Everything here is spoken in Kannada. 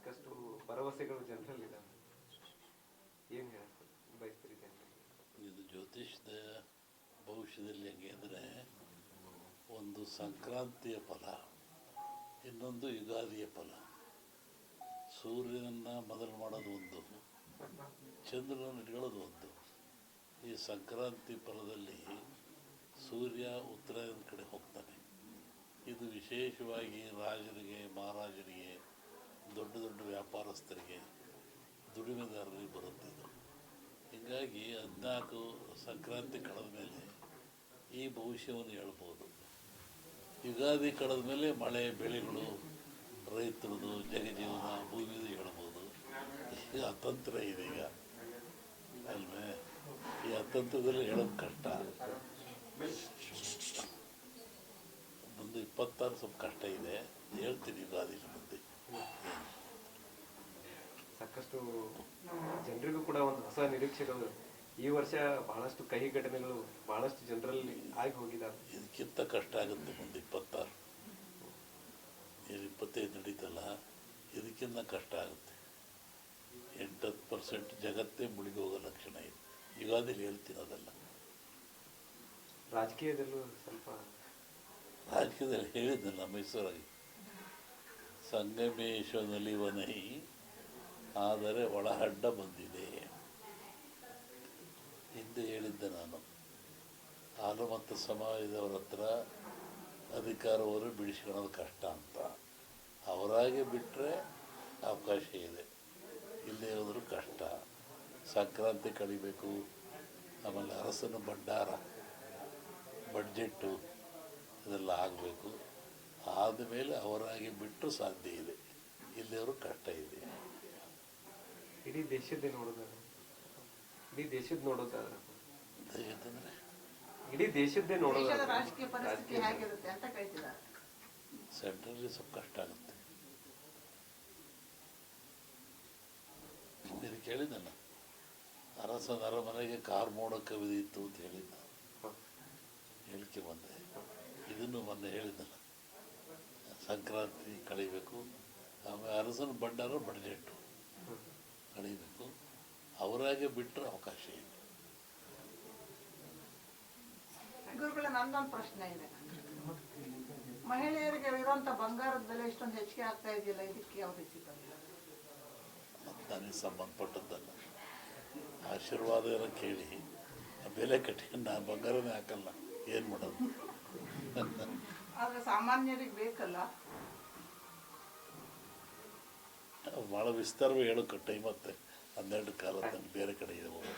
ಸಾಕಷ್ಟು ಭರವಸೆಗಳು ಜನರಲ್ಲಿ ಏನು ಇದು ಜ್ಯೋತಿಷದ ಭವಿಷ್ಯದಲ್ಲಿ ಹೆಂಗೆ ಅಂದರೆ ಒಂದು ಸಂಕ್ರಾಂತಿಯ ಫಲ, ಇನ್ನೊಂದು ಯುಗಾದಿಯ ಫಲ. ಸೂರ್ಯನನ್ನು ಮೊದಲು ಮಾಡೋದು ಒಂದು, ಚಂದ್ರನನ್ನು ಇಟ್ಕೊಳ್ಳೋದು ಒಂದು. ಈ ಸಂಕ್ರಾಂತಿ ಫಲದಲ್ಲಿ ಸೂರ್ಯ ಉತ್ತರಾಯಣದ ಕಡೆ ಹೋಗ್ತಾನೆ. ಇದು ವಿಶೇಷವಾಗಿ ರಾಜರಿಗೆ, ಮಹಾರಾಜರಿಗೆ ದೊಡ್ಡ ದೊಡ್ಡ ವ್ಯಾಪಾರಸ್ಥರಿಗೆ ದುಡಿಮೆದಾರರಿಗೆ ಬರುತ್ತೆ ಇದು. ಹೀಗಾಗಿ ಹದಿನಾಲ್ಕು ಸಂಕ್ರಾಂತಿ ಕಳೆದ ಮೇಲೆ ಈ ಭವಿಷ್ಯವನ್ನು ಹೇಳ್ಬೋದು. ಯುಗಾದಿ ಕಳೆದ ಮೇಲೆ ಮಳೆ, ಬೆಳೆಗಳು, ರೈತರದು ಜಗಜೀವನ ಭೂಮಿದು ಹೇಳ್ಬೋದು. ಈಗ ಅತಂತ್ರ ಇದೆ ಈಗ. ಅಲ್ವೇ? ಈ ಅತಂತ್ರದಲ್ಲಿ ಹೇಳೋದು ಕಷ್ಟ. ಒಂದು ಇಪ್ಪತ್ತಾರು ಸ್ವಲ್ಪ ಕಷ್ಟ ಇದೆ ಹೇಳ್ತೀನಿ ಯುಗಾದಿ ಮುಂದೆ ಸಾಕಷ್ಟು ಜನರಿಗೂ ಕೂಡ ಒಂದು ಹೊಸ ನಿರೀಕ್ಷೆಗಳು. ಈ ವರ್ಷ ಬಹಳಷ್ಟು ಕಹಿ ಘಟನೆಗಳು ಬಹಳಷ್ಟು ಜನರಲ್ಲಿ ಆಗಿ ಹೋಗಿದ್ದಾರೆ ಇದಕ್ಕಿಂತ ಕಷ್ಟ ಆಗುತ್ತೆ ಮುಂದೆ ಇಪ್ಪತ್ತಾರು. ಏನು ಇಪ್ಪತ್ತೈದು ನಡೀತಲ್ಲ ಇದಕ್ಕಿಂತ ಕಷ್ಟ ಆಗುತ್ತೆ. ಎಂಟತ್ತು ಪರ್ಸೆಂಟ್ ಜಗತ್ತೇ ಮುಳುಗಿ ಹೋಗೋ ಲಕ್ಷಣ ಇದೆ. ಯುಗಾದಿಲಿ ಹೇಳ್ತೀನಿ ಅದೆಲ್ಲ ರಾಜಕೀಯದಲ್ಲೂ ಸ್ವಲ್ಪ ರಾಜಕೀಯದಲ್ಲಿ ಹೇಳಿದ್ದಲ್ಲ ಮೈಸೂರಾಗಿ ಸಂಗಮೇಶ್ವರದಲ್ಲಿ ವನೈ ಆದರೆ ಒಳಹಡ್ಡ ಬಂದಿದೆ. ಹಿಂದೆ ಹೇಳಿದ್ದೆ ನಾನು. ಹಾಲು ಮತ್ತು ಸಮಾಜದವರ ಹತ್ರ ಅಧಿಕಾರವನ್ನು ಬಿಡಿಸ್ಕೊಳ್ಳೋದು ಕಷ್ಟ ಅಂತ. ಅವರಾಗೆ ಬಿಟ್ಟರೆ ಅವಕಾಶ ಇದೆ. ಇಲ್ಲೇ ಹೋದರೂ ಕಷ್ಟ. ಸಂಕ್ರಾಂತಿ ಕಳಿಬೇಕು. ಆಮೇಲೆ ಅರಸನ ಭಂಡಾರ, ಬಡ್ಜೆಟ್ಟು ಇದೆಲ್ಲ ಆಗಬೇಕು. ಆದಮೇಲೆ ಅವರಾಗಿ ಬಿಟ್ಟು ಸಾಧ್ಯ ಇದೆ. ಇಲ್ಲಿಯವರು ಕಷ್ಟ ಇದೆ. ಇಡೀ ದೇಶದ್ದೇ ನೋಡೋದಾದ್ರೆ ಇಡೀ ದೇಶದ ನೋಡೋದಾದ್ರೆ ಇಡೀ ದೇಶದ್ದೇ ದೇಶದ ನೋಡೋದಾದ್ರೆ ಪರಿಸ್ಥಿತಿ ಹೇಗಿರುತ್ತೆ ಅಂತ ಕೇಳ್ತಿದ್ದಾರೆ. ಸೆಂಟ್ರಲ್ಲಿ ಸ್ವಲ್ಪ ಕಷ್ಟ ಆಗುತ್ತೆ. ಇದು ಕೇಳಿದ್ದಲ್ಲ ಅರಸನ ಅರಮನೆಗೆ ಕಾರ್ ಮೋಡಕ್ಕೆ ಕವಿದಿತ್ತು ಅಂತ ಹೇಳಿದ್ದ. ಹೇಳಿಕೆ ಬಂದೆ. ಇದನ್ನು ಮೊನ್ನೆ ಹೇಳಿದ್ದಲ್ಲ ಸಂಕ್ರಾಂತಿ ಕಳಿಬೇಕು ಆಮೇಲೆ ಅರಸನ ಭಂಡಾರ ಬಡ್ಜೆಟ್ಟು ಕಳಿಬೇಕು ಅವರಾಗೆ ಬಿಟ್ಟರೆ ಅವಕಾಶ ಇದೆ ಗುರುಗಳ ನಂದೊಂದು ಪ್ರಶ್ನೆ ಇದೆ. ಮಹಿಳೆಯರಿಗೆ ಇರುವಂತ ಬಂಗಾರದ ಬೆಲೆ ಇಷ್ಟೊಂದು ಹೆಚ್ಚಿಗೆ ಆಗ್ತಾ ಇದೆಯಲ್ಲ ಇದಕ್ಕೆ ಯಾವ ಮತ್ತು ನನಗೆ ಸಂಬಂಧಪಟ್ಟದ್ದಲ್ಲ. ಆಶೀರ್ವಾದ ಏನೋ ಕೇಳಿ ಆ ಬೆಲೆ ಕಟ್ಟಿ ನಾನು ಬಂಗಾರನೇ ಹಾಕಲ್ಲ ಏನು ಮಾಡೋದು? ಆದ್ರೆ ಸಾಮಾನ್ಯರಿಗೆ ಬೇಕಲ್ಲ. ಭಾಳ ವಿಸ್ತಾರವಾಗಿ ಹೇಳೋಕ್ಕೆ ಟೈಮ್ ಆಗ್ತದೆ ಹನ್ನೆರಡು ಕಾಲದಲ್ಲಿ ಬೇರೆ ಕಡೆ ಹೋಗೋದು